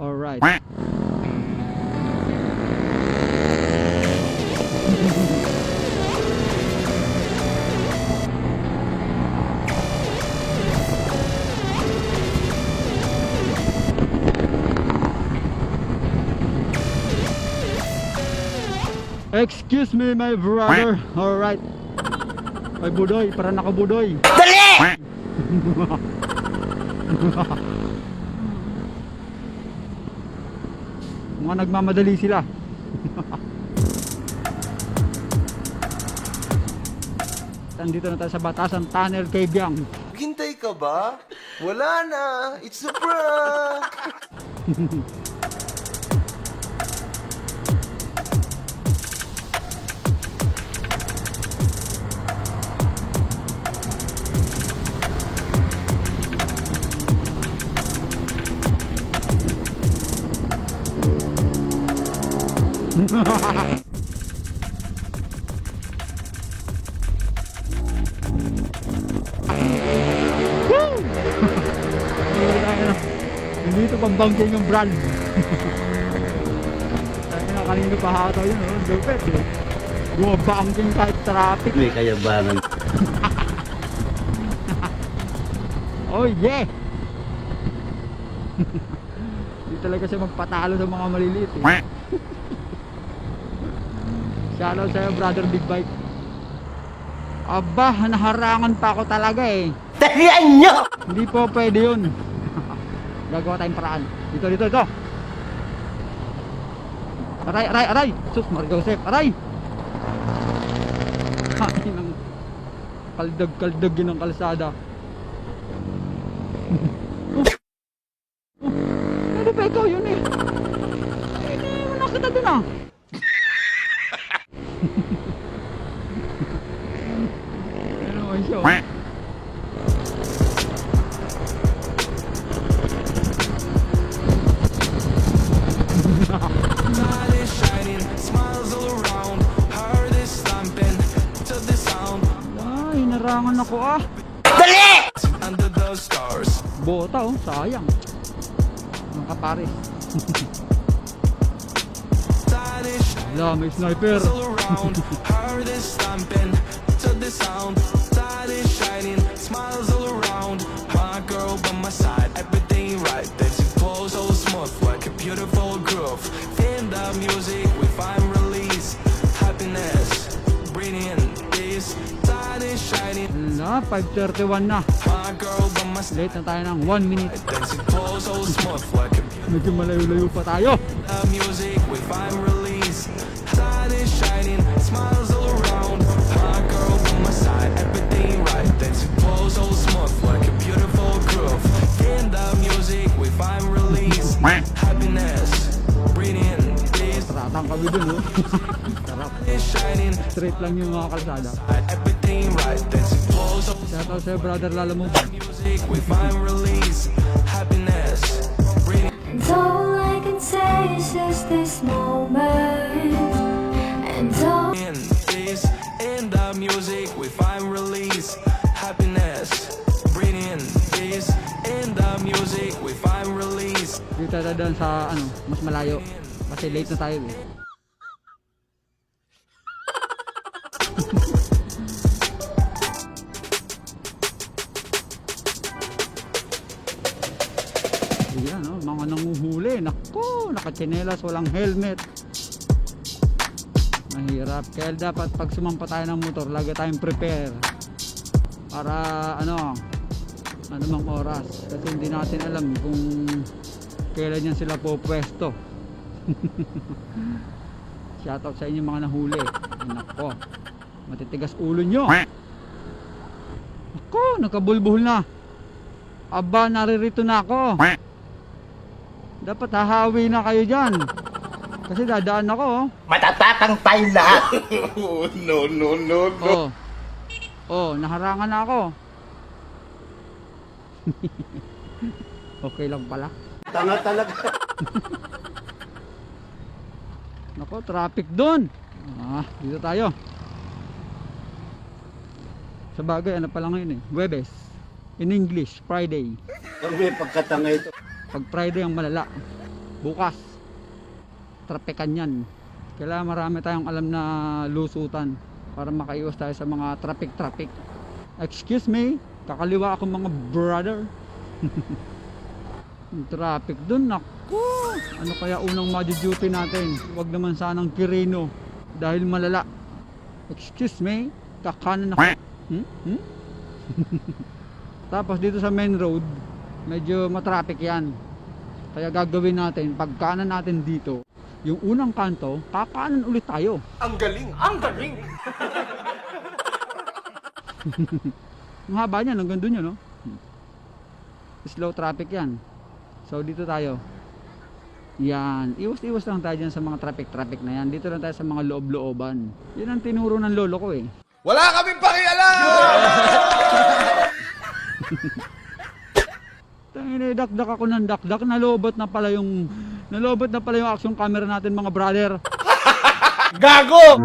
Alright. Excuse me, my brother. Alright. Ay, budoy. Para nakabudoy. Mga nagmamadali sila. Nandito na tayo sa Batasan Tunnel kay Biang. Hintay ka ba? Wala na. It's a prank. Hindi ito pambangking yung brand. Tayo na kanino pa hataw yun, oh. Lupet eh. Bumabangking kahit traffic. May kayabangan. Oh yeah! Hindi talaga siya magpatalo sa mga maliliit eh. Shoutout sa'yo brother Big Bike. Aba, naharangan pa ako talaga eh. Talian nyo! Hindi po pwede yun. Gagawa tayong paraan. Dito, dito, dito. Aray, aray, aray. Sus, Mar Joseph, aray. Kain ng kaldag-kaldag yun ang kalsada. Oh. Ano ba ikaw yun eh? Hindi mo nakita dun ah. Ay, narangan ako ah. under the stars. Bota oh, sayang. Ang kapares. Light is shining Wala, may sniper. all around. Heart is stamping to the sound. Light is shining, smiles all around. My girl by my side, 5.31 na. Late na tayo ng 1 minute. Medyo malayo-layo pa tayo. Taratang kami dun oh. Sarap. Straight lang yung mga kalsada. everything right. Dancing flow so Shoutout sa'yo brother Lalamove. music we find release. Happiness. And all I can say is just this moment. And all in peace in the music we find release happiness breathing peace in the music we find release Dito tayo sa ano, mas malayo. Kasi late na tayo eh. Ayan oh, mga nanguhuli. Nako, nakatsinelas, walang helmet. Mahirap. Kaya dapat pag sumampa tayo ng motor, lagi tayong prepare. Para ano, anumang oras. Kasi hindi natin alam kung kailan yan sila po pwesto. Shoutout sa inyo mga nahuli. Nako, matitigas ulo nyo. Ako, nakabulbuhol na. Aba, naririto na ako. Dapat hahawi na kayo dyan. Kasi dadaan ako. Oh. Matatatang tayo lahat! no, no, no, no. Oh. Oh, naharangan na ako. okay lang pala. Tanga talaga. Nako, traffic doon. Ah, dito tayo. Sa bagay, ano pala ngayon eh? Webes. In English, Friday. Pag may pagkatanga ito. Pag Friday ang malala. bukas. Trapekan yan. Kailangan marami tayong alam na lusutan para makaiwas tayo sa mga traffic traffic excuse me kakaliwa ako mga brother. Traffic dun naku! Ano kaya unang duty natin? Wag naman sanang kirino dahil malala. Excuse me kakanan ako. Hmm? Hmm? tapos dito sa main road medyo matraffic yan kaya gagawin natin pag kanan natin dito yung unang kanto kakanan ulit tayo Ang galing! Ang galing! Ang haba niyan, hanggang doon yun, no? Slow traffic yan. So, dito tayo. Yan. Iwas-iwas lang tayo dyan sa mga traffic-traffic na yan. Dito lang tayo sa mga loob-looban. Yan ang tinuro ng lolo ko eh. Wala kaming pakialam! Tangina, dakdak ako ng dakdak. Nalobot na pala yung... Nalobot na pala yung action camera natin mga brother. Gago!